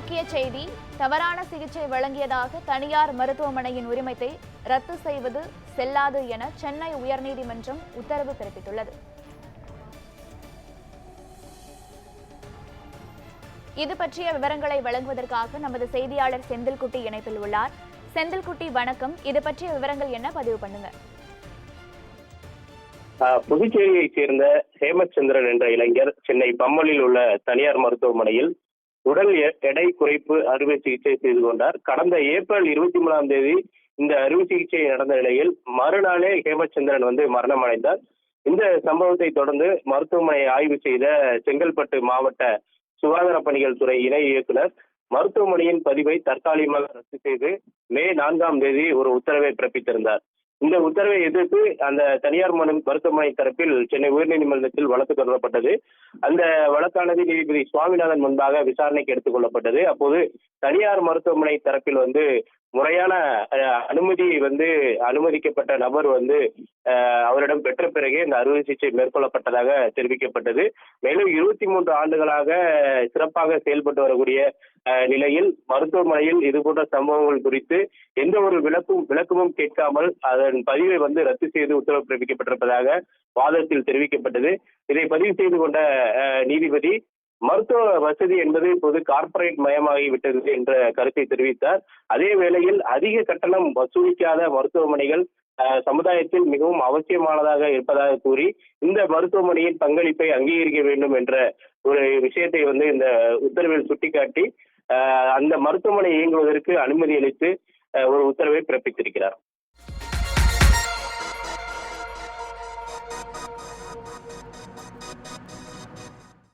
முக்கிய செய்தி தவறான சிகிச்சை வழங்கியதாக தனியார் மருத்துவமனையின் உரிமத்தை ரத்து செய்வது செல்லாது என சென்னை உயர்நீதிமன்றம் உத்தரவு பிறப்பித்துள்ளது. இது பற்றிய விவரங்களை வழங்குவதற்காக நமது செய்தியாளர் செந்தில்குட்டி இணைப்பில் உள்ளார். செந்தில்குட்டி வணக்கம். இது பற்றிய விவரங்கள் என்ன? பதிவு பண்ணுங்க. ஆஹ் புதுச்சேரியைச் சேர்ந்த ஹேமச்சந்திரன் என்ற இளைஞர் சென்னை பம்மலில் உள்ள தனியார் மருத்துவமனையில் உடல் எ- எடை குறைப்பு அறுவை சிகிச்சை செய்து கொண்டார். கடந்த ஏப்ரல் இருபத்தி மூணாம் தேதி இந்த அறுவை சிகிச்சை நடந்த நிலையில் மறுநாளே ஹேமச்சந்திரன் வந்து மரணம் அடைந்தார் இந்த சம்பவத்தை தொடர்ந்து மருத்துவமனையை ஆய்வு செய்த செங்கல்பட்டு மாவட்ட சுகாதார பணிகள் துறை இணை இயக்குனர் மருத்துவமனையின் பதிவை தற்காலிகமாக ரத்து செய்து மே நான்காம் தேதி ஒரு உத்தரவை பிறப்பித்திருந்தார். இந்த உத்தரவை எதிர்த்து அந்த தனியார் மனு மருத்துவமனை தரப்பில் சென்னை உயர்நீதிமன்றத்தில் வழக்கு தொடரப்பட்டது. அந்த வழக்கானது நீதிபதி சுவாமிநாதன் முன்பாக விசாரணைக்கு எடுத்துக் கொள்ளப்பட்டது. அப்போது தனியார் மருத்துவமனை தரப்பில் வந்து முறையான அனுமதி வந்து அனுமதிக்கப்பட்ட நபர் வந்து அவரிடம் பெற்ற பிறகே இந்த அறுவை சிகிச்சை மேற்கொள்ளப்பட்டதாக தெரிவிக்கப்பட்டது. மேலும் இருபத்தி மூன்று ஆண்டுகளாக சிறப்பாக செயல்பட்டு வரக்கூடிய அஹ், நிலையில் மருத்துவமனையில் இது போன்ற சம்பவங்கள் குறித்து எந்த ஒரு விளக்கும் விளக்கமும் கேட்காமல் அதன் பதிவை வந்து ரத்து செய்து உத்தரவு பிறப்பிக்கப்பட்டிருப்பதாக வாதத்தில் தெரிவிக்கப்பட்டது. இதை பதிவு செய்து கொண்ட அஹ், நீதிபதி மருத்துவ வசதி என்பது இப்போது கார்ப்பரேட் மயமாகி விட்டது என்ற கருத்தை தெரிவித்தார். அதே வேளையில் அதிக கட்டணம் வசூலிக்காத மருத்துவமனைகள் அஹ், சமுதாயத்தில் மிகவும் அவசியமானதாக இருப்பதாக கூறி இந்த மருத்துவமனையின் பங்களிப்பை அங்கீகரிக்க வேண்டும் என்ற ஒரு விஷயத்தை வந்து இந்த உத்தரவில் சுட்டிக்காட்டி அந்த மருத்துவமனை இயங்குவதற்கு அனுமதி அளித்து அஹ், ஒரு உத்தரவை பிறப்பித்திருக்கிறார்.